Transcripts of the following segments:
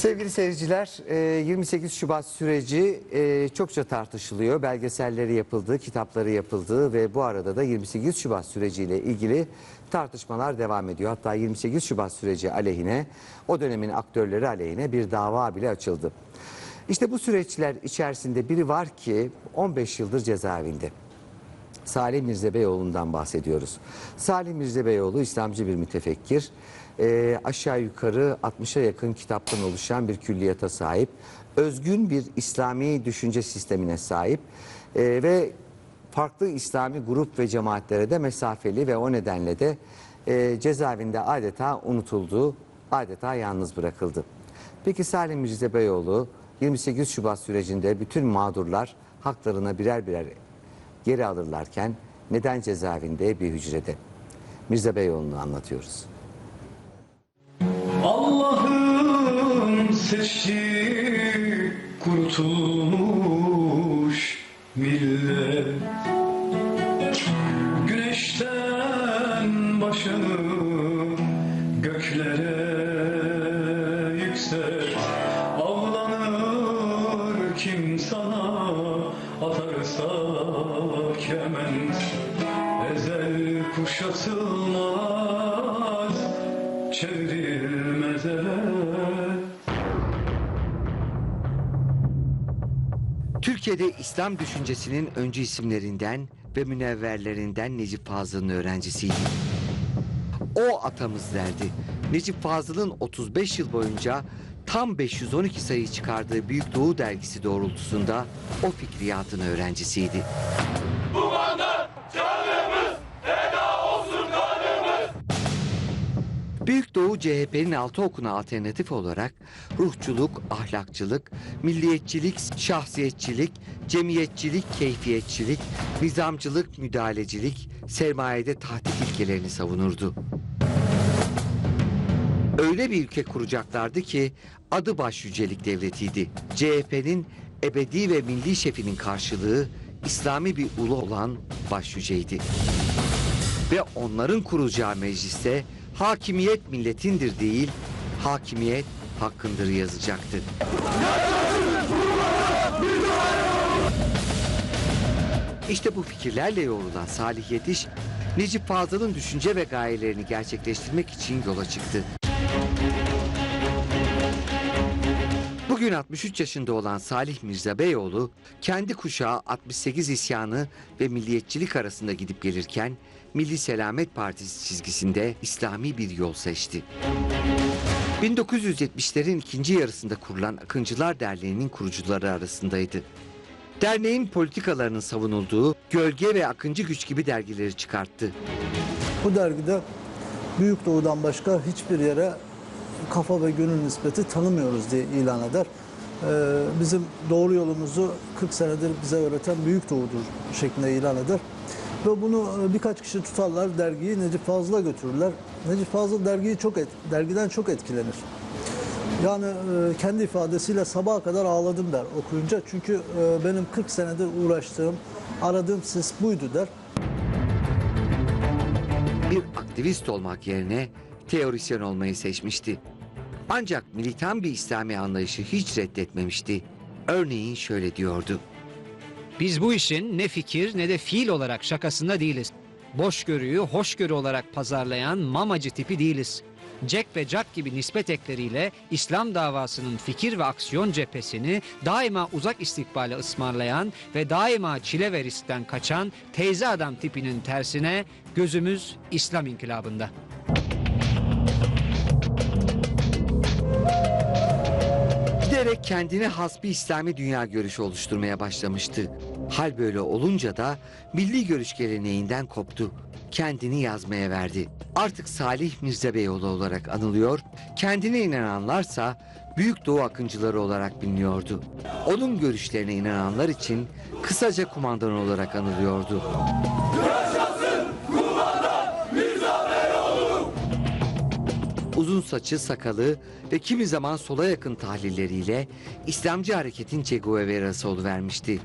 Sevgili seyirciler, e, 28 Şubat süreci e, çokça tartışılıyor. Belgeselleri yapıldı, kitapları yapıldı ve bu arada da 28 Şubat süreciyle ilgili tartışmalar devam ediyor. Hatta 28 Şubat süreci aleyhine, o dönemin aktörleri aleyhine bir dava bile açıldı. İşte bu süreçler içerisinde biri var ki 15 yıldır cezaevinde. Salih Mirza Beyoğlu'ndan bahsediyoruz. Salih Mirza Beyoğlu İslamcı bir mütefekkir. Ee, aşağı yukarı 60'a yakın kitaptan oluşan bir külliyata sahip. Özgün bir İslami düşünce sistemine sahip. Ee, ve farklı İslami grup ve cemaatlere de mesafeli ve o nedenle de e, cezaevinde adeta unutuldu, adeta yalnız bırakıldı. Peki Salih Mirza Beyoğlu 28 Şubat sürecinde bütün mağdurlar haklarına birer birer geri alırlarken neden cezaevinde bir hücrede? Mirza Beyoğlu'nu anlatıyoruz. Allah'ın seçtiği kurutulmuş millet atarsa kement Ezel kuşatılmaz çevrilmez ele Türkiye'de İslam düşüncesinin öncü isimlerinden ve münevverlerinden Necip Fazıl'ın öğrencisiydi. O atamız derdi. Necip Fazıl'ın 35 yıl boyunca tam 512 sayı çıkardığı Büyük Doğu dergisi doğrultusunda o fikriyatın öğrencisiydi. Büyük Doğu CHP'nin altı okuna alternatif olarak ruhçuluk, ahlakçılık, milliyetçilik, şahsiyetçilik, cemiyetçilik, keyfiyetçilik, nizamcılık, müdahalecilik, sermayede tahdit ilkelerini savunurdu. Öyle bir ülke kuracaklardı ki adı başyücelik devletiydi. CHP'nin ebedi ve milli şefinin karşılığı İslami bir ulu olan başyüceydi. Ve onların kuracağı mecliste hakimiyet milletindir değil, hakimiyet hakkındır yazacaktı. İşte bu fikirlerle yoğrulan Salih Yetiş, Necip Fazıl'ın düşünce ve gayelerini gerçekleştirmek için yola çıktı. Bugün 63 yaşında olan Salih Mirza Beyoğlu, kendi kuşağı 68 isyanı ve milliyetçilik arasında gidip gelirken, Milli Selamet Partisi çizgisinde İslami bir yol seçti. 1970'lerin ikinci yarısında kurulan Akıncılar Derneği'nin kurucuları arasındaydı. Derneğin politikalarının savunulduğu Gölge ve Akıncı Güç gibi dergileri çıkarttı. Bu dergide Büyük Doğu'dan başka hiçbir yere kafa ve gönül nispeti tanımıyoruz diye ilan eder. Ee, bizim doğru yolumuzu 40 senedir bize öğreten Büyük Doğu'dur şeklinde ilan eder. Ve bunu e, birkaç kişi tutarlar, dergiyi Necip Fazıl'a götürürler. Necip Fazıl dergiyi çok et, dergiden çok etkilenir. Yani e, kendi ifadesiyle sabaha kadar ağladım der okuyunca. Çünkü e, benim 40 senedir uğraştığım, aradığım ses buydu der. bir aktivist olmak yerine teorisyen olmayı seçmişti. Ancak militan bir İslami anlayışı hiç reddetmemişti. Örneğin şöyle diyordu. Biz bu işin ne fikir ne de fiil olarak şakasında değiliz. Boşgörüyü hoşgörü olarak pazarlayan mamacı tipi değiliz. Jack ve Jack gibi nispet ekleriyle İslam davasının fikir ve aksiyon cephesini daima uzak istikbale ısmarlayan ve daima çile ve riskten kaçan teyze adam tipinin tersine gözümüz İslam inkılabında. Giderek kendine has bir İslami dünya görüşü oluşturmaya başlamıştı. Hal böyle olunca da milli görüş geleneğinden koptu. Kendini yazmaya verdi. Artık Salih Mirza Beyoğlu olarak anılıyor, kendine inananlarsa Büyük Doğu akıncıları olarak biliniyordu. Onun görüşlerine inananlar için kısaca kumandan olarak anılıyordu. Uzun saçı, sakalı ve kimi zaman sola yakın tahlilleriyle İslamcı hareketin Che Guevara'sı vermişti.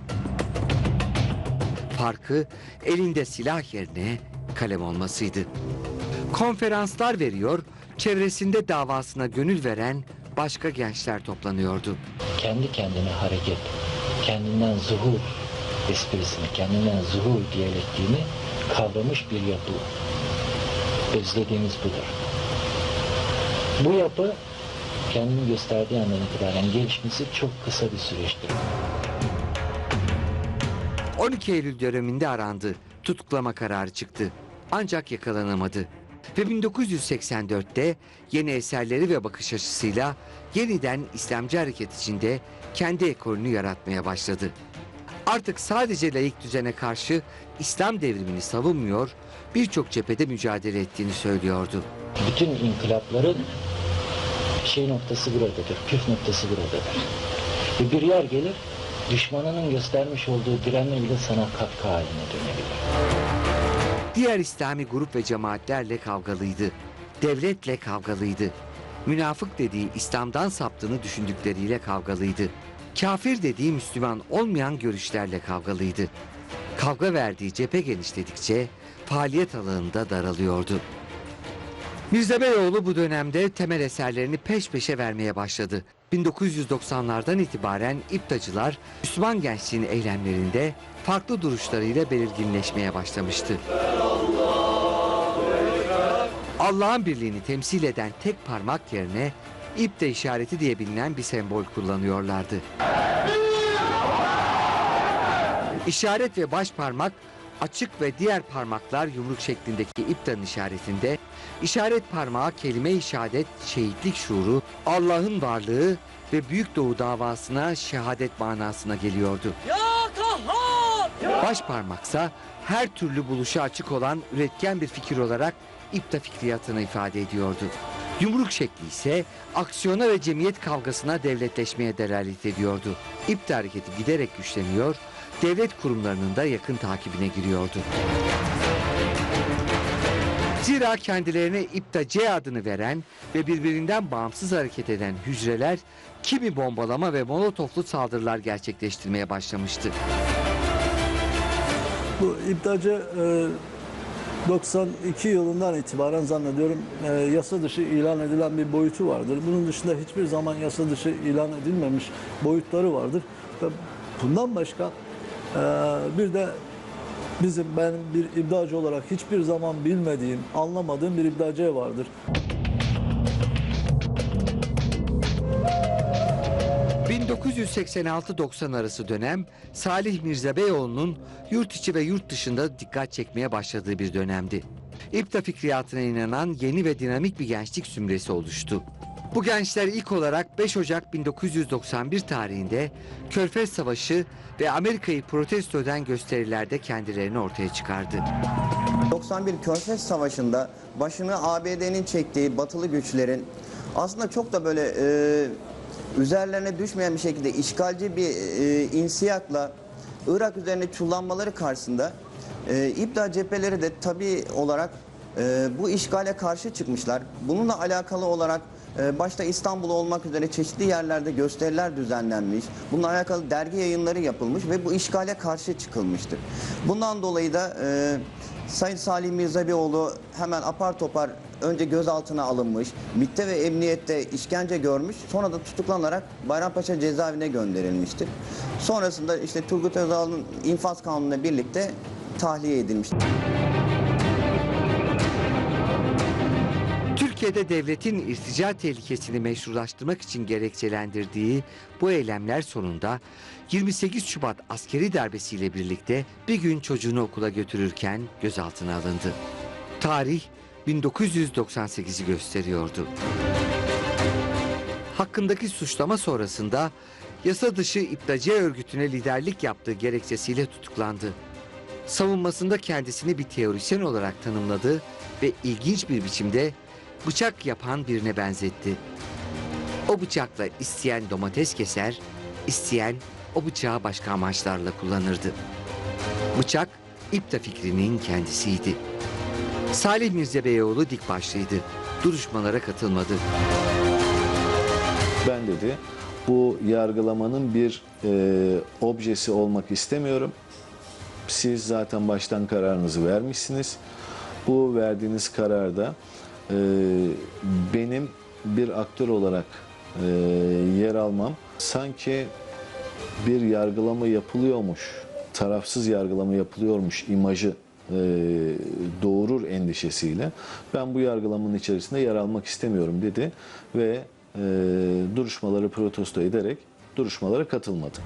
Farkı elinde silah yerine kalem olmasıydı. Konferanslar veriyor, çevresinde davasına gönül veren başka gençler toplanıyordu. kendi kendine hareket, kendinden zuhur esprisini, kendinden zuhur diyalektiğini kavramış bir yapı. Özlediğimiz budur. Bu yapı kendini gösterdiği andan itibaren gelişmesi çok kısa bir süreçtir. 12 Eylül döneminde arandı. Tutuklama kararı çıktı. Ancak yakalanamadı. Ve 1984'te yeni eserleri ve bakış açısıyla yeniden İslamcı hareket içinde kendi ekolünü yaratmaya başladı. Artık sadece laik düzene karşı İslam devrimini savunmuyor, birçok cephede mücadele ettiğini söylüyordu. Bütün inkılapların şey noktası buradadır, püf noktası buradadır. Ve bir yer gelir, düşmanının göstermiş olduğu direnme bile sana katkı haline dönebilir. Diğer İslami grup ve cemaatlerle kavgalıydı. Devletle kavgalıydı. Münafık dediği İslam'dan saptığını düşündükleriyle kavgalıydı. Kafir dediği Müslüman olmayan görüşlerle kavgalıydı. Kavga verdiği cephe genişledikçe faaliyet alanında daralıyordu. Mirza Beyoğlu bu dönemde temel eserlerini peş peşe vermeye başladı. 1990'lardan itibaren İptacılar Müslüman gençliğin eylemlerinde farklı duruşlarıyla belirginleşmeye başlamıştı. Allah'ın birliğini temsil eden tek parmak yerine İpte işareti diye bilinen bir sembol kullanıyorlardı. İşaret ve baş parmak açık ve diğer parmaklar yumruk şeklindeki iptanın işaretinde işaret parmağı kelime-i şehadet, şehitlik şuuru, Allah'ın varlığı ve Büyük Doğu davasına şehadet manasına geliyordu. Baş parmaksa her türlü buluşa açık olan üretken bir fikir olarak ipta fikriyatını ifade ediyordu. Yumruk şekli ise aksiyona ve cemiyet kavgasına devletleşmeye delalet ediyordu. İpta hareketi giderek güçleniyor, devlet kurumlarının da yakın takibine giriyordu. Zira kendilerine İpta C adını veren ve birbirinden bağımsız hareket eden hücreler kimi bombalama ve molotoflu saldırılar gerçekleştirmeye başlamıştı. Bu İptacı e, 92 yılından itibaren zannediyorum e, yasa dışı ilan edilen bir boyutu vardır. Bunun dışında hiçbir zaman yasa dışı ilan edilmemiş boyutları vardır. Ve bundan başka bir de bizim ben bir ibdacı olarak hiçbir zaman bilmediğim, anlamadığım bir ibdacı vardır. 1986-90 arası dönem Salih Mirza Beyoğlu'nun yurt içi ve yurt dışında dikkat çekmeye başladığı bir dönemdi. İpta fikriyatına inanan yeni ve dinamik bir gençlik zümresi oluştu. Bu gençler ilk olarak 5 Ocak 1991 tarihinde Körfez Savaşı ve Amerika'yı protesto eden gösterilerde kendilerini ortaya çıkardı. 91 Körfez Savaşı'nda başını ABD'nin çektiği batılı güçlerin aslında çok da böyle e, üzerlerine düşmeyen bir şekilde işgalci bir e, insiyakla Irak üzerine çullanmaları karşısında e, İbda cepheleri de tabi olarak e, bu işgale karşı çıkmışlar. Bununla alakalı olarak başta İstanbul olmak üzere çeşitli yerlerde gösteriler düzenlenmiş. Bununla alakalı dergi yayınları yapılmış ve bu işgale karşı çıkılmıştır. Bundan dolayı da e, Sayın Salih Mirza Beyoğlu hemen apar topar önce gözaltına alınmış, MİT'te ve emniyette işkence görmüş, sonra da tutuklanarak Bayrampaşa cezaevine gönderilmiştir. Sonrasında işte Turgut Özal'ın infaz kanunuyla birlikte tahliye edilmiştir. Türkiye'de devletin irtica tehlikesini meşrulaştırmak için gerekçelendirdiği bu eylemler sonunda 28 Şubat askeri darbesiyle birlikte bir gün çocuğunu okula götürürken gözaltına alındı. Tarih 1998'i gösteriyordu. Hakkındaki suçlama sonrasında yasa dışı İptaciye örgütüne liderlik yaptığı gerekçesiyle tutuklandı. Savunmasında kendisini bir teorisyen olarak tanımladı ve ilginç bir biçimde bıçak yapan birine benzetti. O bıçakla isteyen domates keser, isteyen o bıçağı başka amaçlarla kullanırdı. Bıçak İpta fikrinin kendisiydi. Salih Mirza Beyoğlu dik başlıydı. Duruşmalara katılmadı. Ben dedi bu yargılamanın bir e, objesi olmak istemiyorum. Siz zaten baştan kararınızı vermişsiniz. Bu verdiğiniz kararda e, benim bir aktör olarak e, yer almam sanki bir yargılama yapılıyormuş, tarafsız yargılama yapılıyormuş imajı e, doğurur endişesiyle ben bu yargılamanın içerisinde yer almak istemiyorum dedi ve e, duruşmaları protesto ederek duruşmalara katılmadı.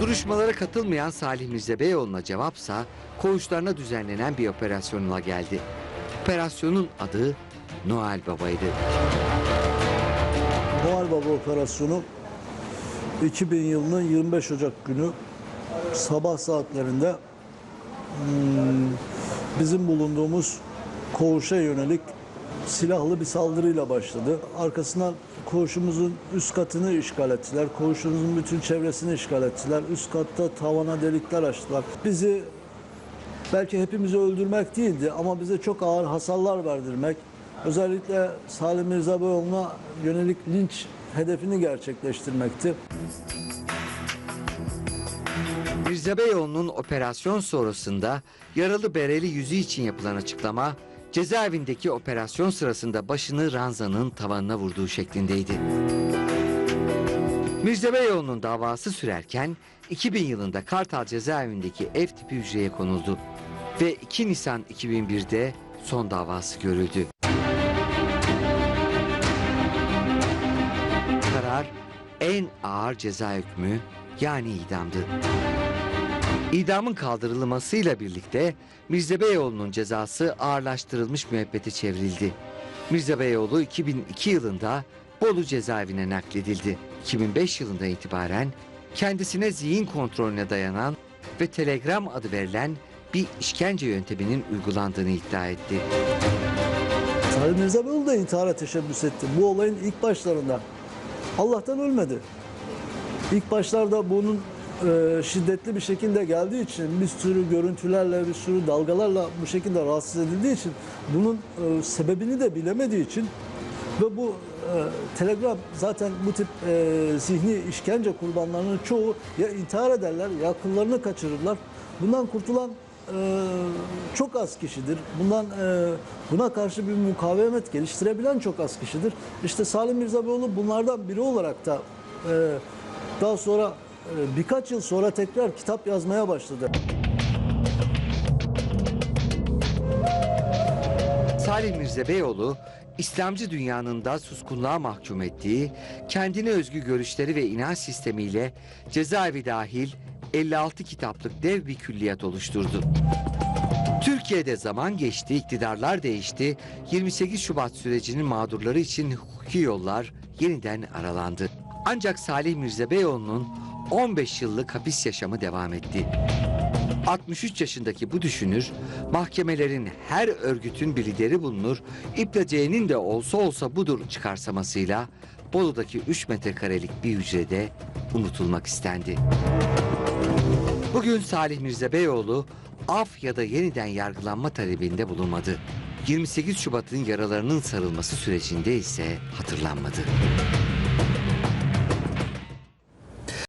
Duruşmalara katılmayan Salih Mirza Beyoğlu'na cevapsa koğuşlarına düzenlenen bir operasyonla geldi. Operasyonun adı Noel Baba'ydı. Noel Baba operasyonu 2000 yılının 25 Ocak günü sabah saatlerinde hmm, bizim bulunduğumuz koğuşa yönelik silahlı bir saldırıyla başladı. Arkasından koğuşumuzun üst katını işgal ettiler. Koğuşumuzun bütün çevresini işgal ettiler. Üst katta tavana delikler açtılar. Bizi belki hepimizi öldürmek değildi ama bize çok ağır hasarlar verdirmek, özellikle Salim Mirza Beyoğlu'na yönelik linç hedefini gerçekleştirmekti. Mirza Beyoğlu'nun operasyon sonrasında yaralı bereli yüzü için yapılan açıklama cezaevindeki operasyon sırasında başını ranzanın tavanına vurduğu şeklindeydi. Mirza Beyoğlu'nun davası sürerken 2000 yılında Kartal cezaevindeki ev tipi hücreye konuldu ve 2 Nisan 2001'de son davası görüldü. Karar en ağır ceza hükmü yani idamdı. İdamın kaldırılmasıyla birlikte Mirza Beyoğlu'nun cezası ağırlaştırılmış müebbete çevrildi. Mirza Beyoğlu 2002 yılında Bolu cezaevine nakledildi. 2005 yılında itibaren kendisine zihin kontrolüne dayanan ve Telegram adı verilen bir işkence yönteminin uygulandığını iddia etti. Salim Mirza Beyoğlu da intihara teşebbüs etti. Bu olayın ilk başlarında. Allah'tan ölmedi. İlk başlarda bunun e, şiddetli bir şekilde geldiği için bir sürü görüntülerle, bir sürü dalgalarla bu şekilde rahatsız edildiği için bunun e, sebebini de bilemediği için ve bu e, telegram zaten bu tip e, zihni işkence kurbanlarının çoğu ya intihar ederler ya akıllarını kaçırırlar. Bundan kurtulan e, çok az kişidir. Bundan e, buna karşı bir mukavemet geliştirebilen çok az kişidir. İşte Salim Mirza Beyoğlu bunlardan biri olarak da e, daha sonra e, birkaç yıl sonra tekrar kitap yazmaya başladı. Salih Mirza Beyoğlu, İslamcı dünyanın da suskunluğa mahkum ettiği, kendine özgü görüşleri ve inanç sistemiyle cezaevi dahil 56 kitaplık dev bir külliyat oluşturdu. Türkiye'de zaman geçti, iktidarlar değişti. 28 Şubat sürecinin mağdurları için hukuki yollar yeniden aralandı. Ancak Salih Mirza Beyoğlu'nun 15 yıllık hapis yaşamı devam etti. 63 yaşındaki bu düşünür, mahkemelerin her örgütün bir lideri bulunur, İpla de olsa olsa budur çıkarsamasıyla Bolu'daki 3 metrekarelik bir hücrede unutulmak istendi. Bugün Salih Mirza Beyoğlu af ya da yeniden yargılanma talebinde bulunmadı. 28 Şubat'ın yaralarının sarılması sürecinde ise hatırlanmadı.